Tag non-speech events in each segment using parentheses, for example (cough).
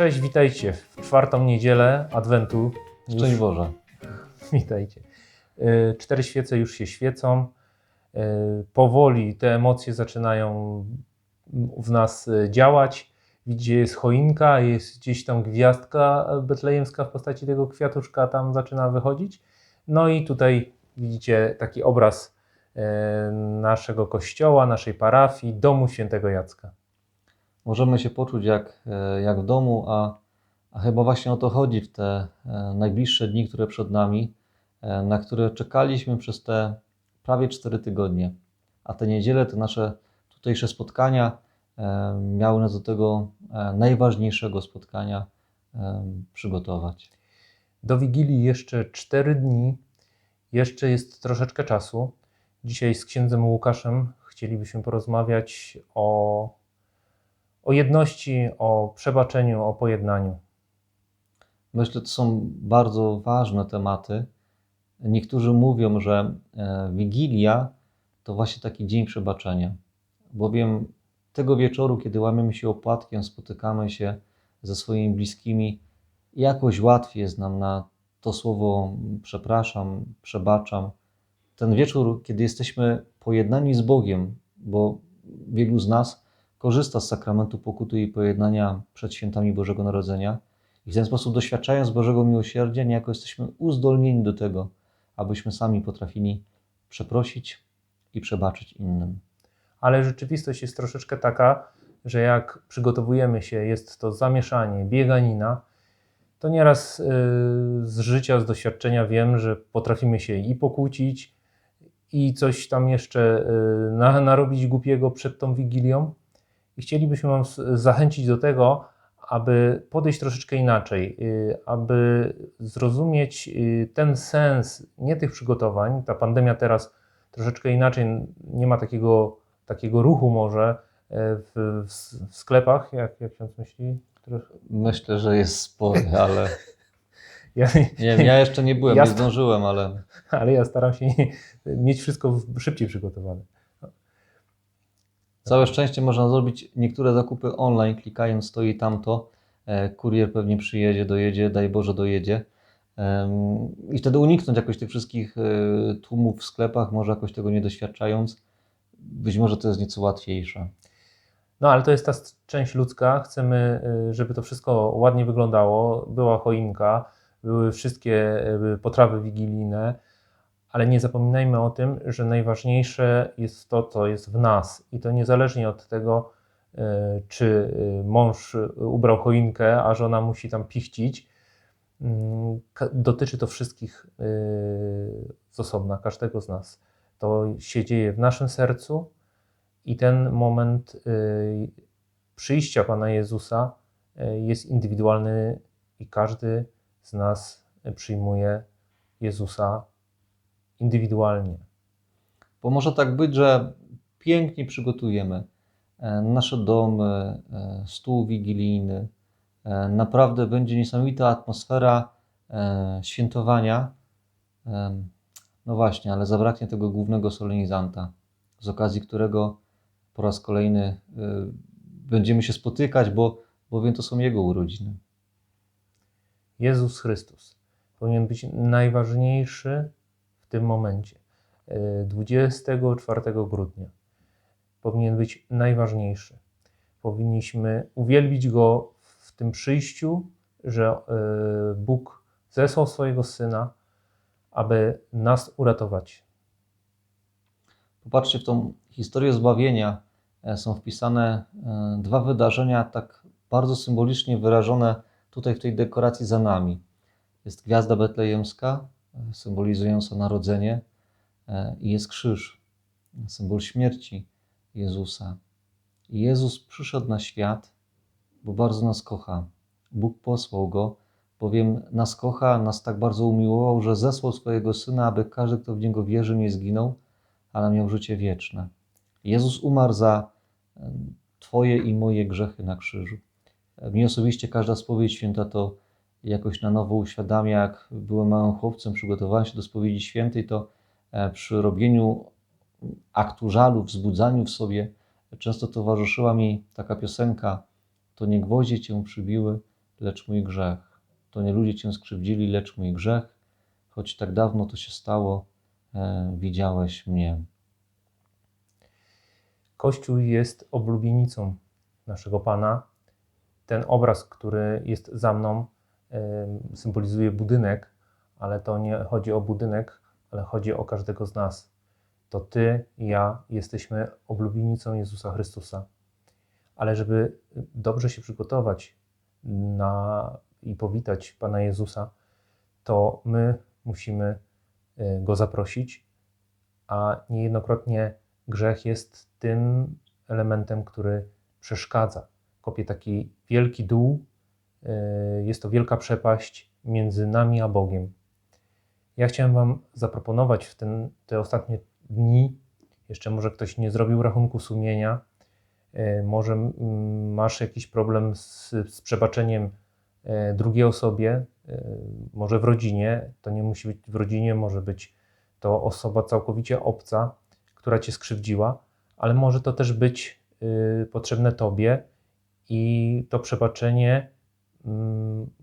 Cześć, witajcie w czwartą niedzielę Adwentu. Już- Szczęść Boże. (laughs) Witajcie. Y, Cztery świece już się świecą. Y, Powoli te emocje zaczynają w nas y, działać. Widzicie, jest choinka, jest gdzieś tam gwiazdka betlejemska w postaci tego kwiatuszka tam zaczyna wychodzić. No i tutaj widzicie taki obraz naszego kościoła, naszej parafii, domu świętego Jacka. Możemy się poczuć jak, e, jak w domu, a, a chyba właśnie o to chodzi w te e, najbliższe dni, które przed nami, e, na które czekaliśmy przez te prawie cztery tygodnie. A te niedziele, te nasze tutejsze spotkania miały nas do tego najważniejszego spotkania przygotować. Do Wigilii jeszcze 4 dni, jeszcze jest troszeczkę czasu. Dzisiaj z księdzem Łukaszem chcielibyśmy porozmawiać o, o jedności, o przebaczeniu, o pojednaniu. Myślę, to są bardzo ważne tematy. Niektórzy mówią, że e, Wigilia to właśnie taki dzień przebaczenia, bowiem tego wieczoru, kiedy łamiemy się opłatkiem, spotykamy się ze swoimi bliskimi, jakoś łatwiej jest nam na to słowo przepraszam, przebaczam. Ten wieczór, kiedy jesteśmy pojednani z Bogiem, bo wielu z nas korzysta z sakramentu pokuty i pojednania przed świętami Bożego Narodzenia, i w ten sposób, doświadczając Bożego miłosierdzia, niejako jesteśmy uzdolnieni do tego, abyśmy sami potrafili przeprosić i przebaczyć innym. Ale rzeczywistość jest troszeczkę taka, że jak przygotowujemy się, jest to zamieszanie, bieganina, to nieraz y, z życia, z doświadczenia wiem, że potrafimy się i pokłócić, i coś tam jeszcze y, na, narobić głupiego przed tą wigilią. I chcielibyśmy Wam zachęcić do tego, aby podejść troszeczkę inaczej, y, aby zrozumieć y, ten sens nie tych przygotowań. Ta pandemia teraz troszeczkę inaczej, nie ma takiego, takiego ruchu może y, w, w, sklepach, jak, jak ksiądz myśli? Myślę, że jest spory, ale (laughs) ja, nie wiem, ja jeszcze nie byłem, Ja nie zdążyłem, ale (laughs) ale ja staram się (laughs) mieć wszystko szybciej przygotowane. Całe szczęście można zrobić niektóre zakupy online, klikając to i tamto. E, Kurier pewnie przyjedzie, dojedzie, daj Boże dojedzie. I wtedy uniknąć jakoś tych wszystkich e, tłumów w sklepach, może jakoś tego nie doświadczając. Być może to jest nieco łatwiejsze. No ale to jest ta część ludzka. Chcemy, y, żeby to wszystko ładnie wyglądało. Była choinka, były wszystkie potrawy wigilijne, ale nie zapominajmy o tym, że najważniejsze jest to, co jest w nas. I to niezależnie od tego, y, czy y, mąż y, ubrał choinkę, a żona musi tam pichcić. Mm, Dotyczy to wszystkich z osobna, każdego z nas. To się dzieje w naszym sercu, i ten moment przyjścia Pana Jezusa jest indywidualny i każdy z nas przyjmuje Jezusa indywidualnie. Bo może tak być, że pięknie przygotujemy e, nasze domy, e, stół wigilijny. E, Naprawdę będzie niesamowita atmosfera świętowania. No właśnie, ale zabraknie tego głównego solenizanta, z okazji którego po raz kolejny będziemy się spotykać, bo bowiem to są Jego urodziny. Jezus Chrystus powinien być najważniejszy tym momencie. Y, 24 grudnia powinien być najważniejszy. Powinniśmy uwielbić Go w tym przyjściu, że y, Bóg zesłał swojego Syna, aby nas uratować. Popatrzcie, w tą historię zbawienia e, są wpisane e, dwa wydarzenia tak bardzo symbolicznie wyrażone tutaj w tej dekoracji za nami. Jest gwiazda betlejemska, e, symbolizująca narodzenie, e, i jest krzyż, symbol śmierci Jezusa. I Jezus przyszedł na świat, bo bardzo nas kocha. Bóg posłał go, bowiem nas kocha, nas tak bardzo umiłował, że zesłał swojego syna, aby każdy, kto w niego wierzy, nie zginął, ale miał życie wieczne. Jezus umarł za em, Twoje i moje grzechy na krzyżu. E, Mnie osobiście każda spowiedź święta to jakoś na nowo uświadamia. Jak byłem małym chłopcem, przygotowałem się do spowiedzi świętej, to e, przy robieniu aktu żalu, wzbudzaniu w sobie, często towarzyszyła mi taka piosenka: To nie gwoździe cię przybiły, lecz mój grzech. To nie ludzie Cię skrzywdzili, lecz mój grzech. Choć tak dawno to się stało, e, widziałeś mnie. Kościół jest oblubienicą naszego Pana. Ten obraz, który jest za mną, symbolizuje budynek, ale to nie chodzi o budynek, ale chodzi o każdego z nas. To Ty i ja jesteśmy oblubienicą Jezusa Chrystusa. Ale żeby dobrze się przygotować na, i powitać Pana Jezusa, to my musimy y, Go zaprosić, a niejednokrotnie grzech jest tym elementem, który przeszkadza. Kopie taki wielki dół, jest to wielka przepaść między nami a Bogiem. Ja chciałem Wam zaproponować w ten, te ostatnie dni, jeszcze może ktoś nie zrobił rachunku sumienia, y, może masz jakiś problem z, z przebaczeniem y, drugiej osobie, może w rodzinie, to nie musi być w rodzinie, może być to osoba całkowicie obca, która cię skrzywdziła, ale może to też być y, potrzebne tobie i to przebaczenie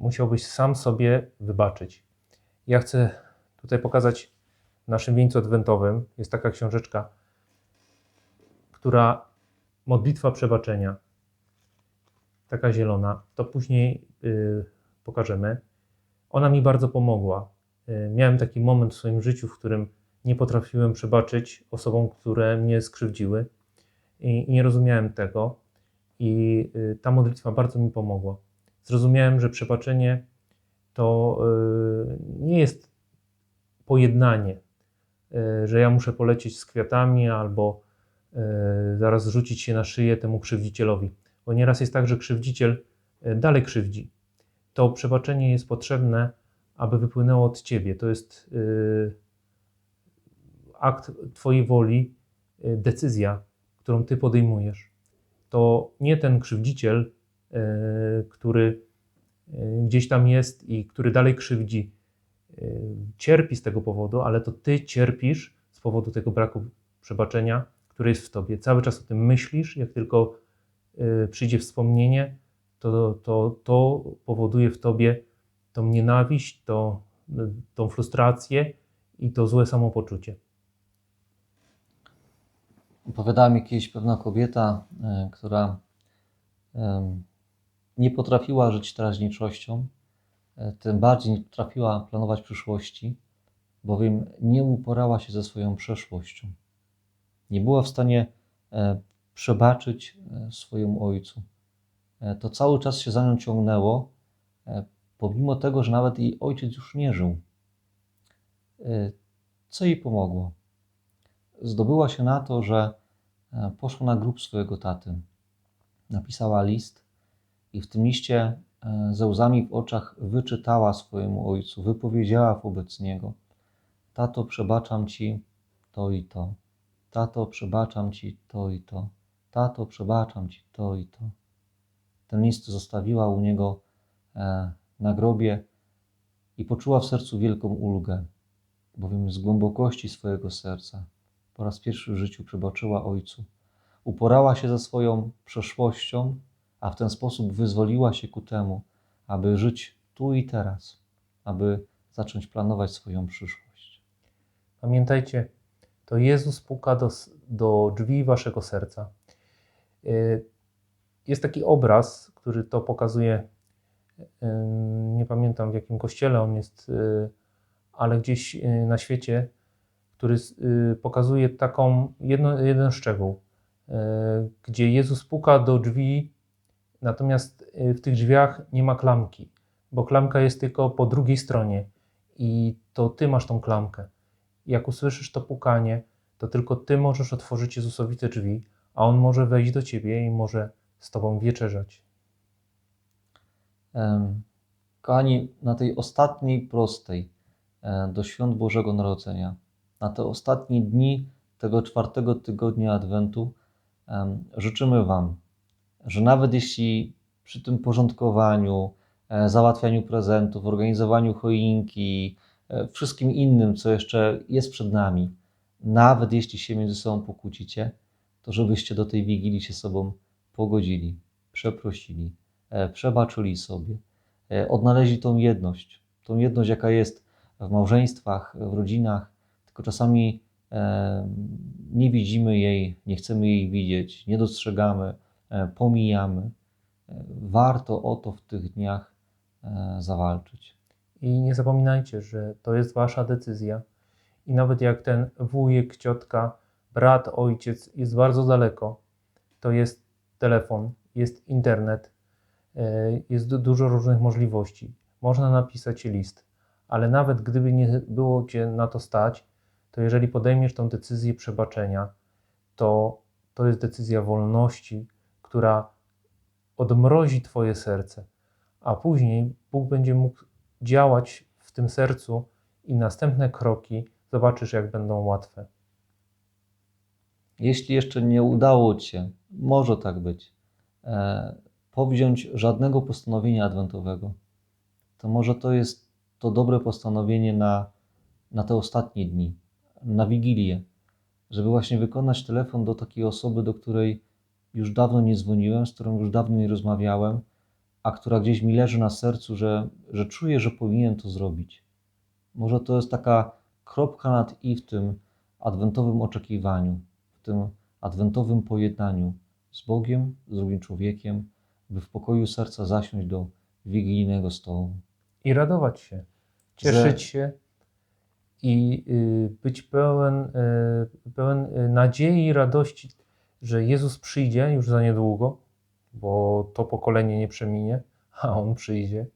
musiałbyś sam sobie wybaczyć. Ja chcę tutaj pokazać w naszym wieńcu adwentowym, jest taka książeczka, która modlitwa przebaczenia, taka zielona, to później y, pokażemy. Ona mi bardzo pomogła. Y, miałem taki moment w swoim życiu, w którym nie potrafiłem przebaczyć osobom, które mnie skrzywdziły i, i nie rozumiałem tego. I y, ta modlitwa bardzo mi pomogła. Zrozumiałem, że przebaczenie to y, nie jest pojednanie, y, że ja muszę polecieć z kwiatami albo y, zaraz rzucić się na szyję temu krzywdzicielowi. Bo nieraz jest tak, że krzywdziciel dalej krzywdzi. To przebaczenie jest potrzebne, aby wypłynęło od ciebie. To jest akt Twojej woli, decyzja, którą Ty podejmujesz. To nie ten krzywdziciel, który y, gdzieś tam jest i który dalej krzywdzi, y, cierpi z tego powodu, ale to Ty cierpisz z powodu tego braku przebaczenia, który jest w Tobie. Cały czas o tym myślisz, jak tylko przyjdzie wspomnienie, to, to, to powoduje w Tobie tą nienawiść, to, tą frustrację i to złe samopoczucie. Opowiadała mi kiedyś pewna kobieta, e, która nie potrafiła żyć teraźniejszością, e, tym bardziej nie potrafiła planować przyszłości, bowiem nie uporała się ze swoją przeszłością. Nie była w stanie e, przebaczyć e, swojemu ojcu. To cały czas się za nią ciągnęło, pomimo tego, że nawet jej ojciec już nie żył. Co jej pomogło? zdobyła się na to, że poszła na grób swojego taty. Napisała list i w tym liście e, ze łzami w oczach wyczytała swojemu ojcu, wypowiedziała wobec niego: Tato, przebaczam ci to i to. Tato, przebaczam ci to i to. Tato, przebaczam ci to i to. Ten list zostawiła u niego e, na grobie i poczuła w sercu wielką ulgę, bowiem z głębokości swojego serca po raz pierwszy w życiu przebaczyła ojcu. Uporała się ze swoją przeszłością, a w ten sposób wyzwoliła się ku temu, aby żyć tu i teraz, aby zacząć planować swoją przyszłość. Pamiętajcie, to Jezus puka do, do drzwi waszego serca. Y, Jest taki obraz, który to pokazuje. y, Nie pamiętam w jakim kościele on jest, y, ale gdzieś na świecie, który pokazuje taką jedno, jeden szczegół, gdzie Jezus puka do drzwi, natomiast y, w tych drzwiach nie ma klamki, bo klamka jest tylko po drugiej stronie i to ty masz tą klamkę. Jak usłyszysz to pukanie, to tylko ty możesz otworzyć Jezusowi te drzwi, a on może wejść do ciebie i może z tobą wieczerzać. Kochani, na tej ostatniej prostej e, do świąt Bożego Narodzenia, na te ostatnie dni tego czwartego tygodnia Adwentu, życzymy Wam, że nawet jeśli przy tym porządkowaniu, e, załatwianiu prezentów, organizowaniu choinki, e, wszystkim innym, co jeszcze jest przed nami, nawet jeśli się między sobą pokłócicie, to żebyście do tej wigilii się sobą pogodzili, przeprosili, e, przebaczyli sobie odnaleźli tą jedność. Tą jedność, jaka jest w małżeństwach, w rodzinach, tylko czasami nie widzimy jej, nie chcemy jej widzieć, nie dostrzegamy, pomijamy. E, Warto o to w tych dniach e, zawalczyć. I nie zapominajcie, że to jest wasza decyzja. I nawet jak ten wujek, ciotka, brat, ojciec jest bardzo daleko, to jest telefon, jest internet, e, jest du- dużo różnych możliwości. Można napisać list, ale nawet gdyby nie było cię na to stać, to jeżeli podejmiesz tą decyzję przebaczenia, to to jest decyzja wolności, która odmrozi twoje serce, a później Bóg będzie mógł działać w tym sercu i następne kroki zobaczysz, jak będą łatwe. Jeśli jeszcze nie udało Ci się, może tak być, e, powziąć żadnego postanowienia adwentowego, to może to jest to dobre postanowienie na, na te ostatnie dni, na Wigilię, żeby właśnie wykonać telefon do takiej osoby, do której już dawno nie dzwoniłem, z którą już dawno nie rozmawiałem, a która gdzieś mi leży na sercu, że, że czuję, że powinien to zrobić. Może to jest taka kropka nad i w tym adwentowym oczekiwaniu, w tym adwentowym pojednaniu z Bogiem, z drugim człowiekiem, by w pokoju serca zasiąść do wigilijnego stołu. I radować się, cieszyć się i y, być pełen, y, pełen y, nadziei i radości, że Jezus przyjdzie już za niedługo, bo to pokolenie nie przeminie, a On przyjdzie.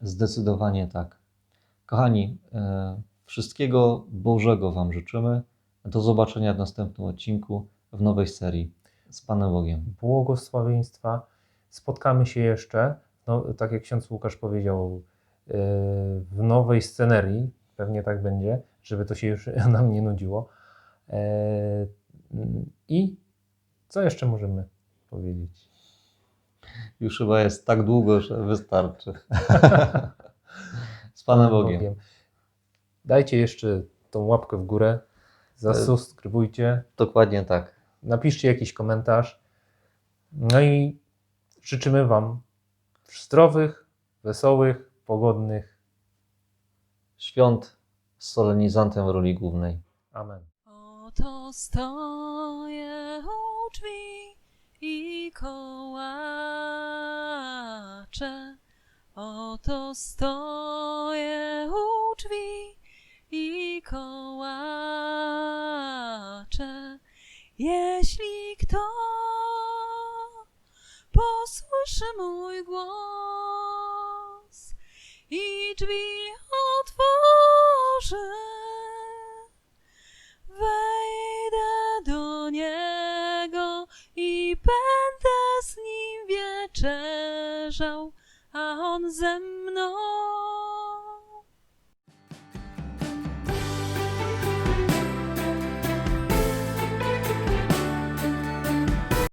Zdecydowanie tak. Kochani, e, wszystkiego Bożego Wam życzymy. Do zobaczenia w następnym odcinku w nowej serii z Panem Bogiem. błogosławieństwa. Spotkamy się jeszcze, no, tak jak ksiądz Łukasz powiedział, yy, w nowej scenerii, pewnie tak będzie, żeby to się już (laughs) nam nie nudziło. Yy, I co jeszcze możemy powiedzieć? Już chyba jest tak długo, że wystarczy. (laughs) z Panem Bogiem. Dajcie jeszcze tą łapkę w górę, zasubskrybujcie, Dokładnie tak. napiszcie jakiś komentarz. No i życzymy Wam zdrowych, wesołych, pogodnych. Świąt z solenizantem w roli głównej. Amen. Oto u drzwi i kołaczę. Oto stoję u drzwi i kołaczę. Jeśli kto posłyszy mój głos i drzwi Them.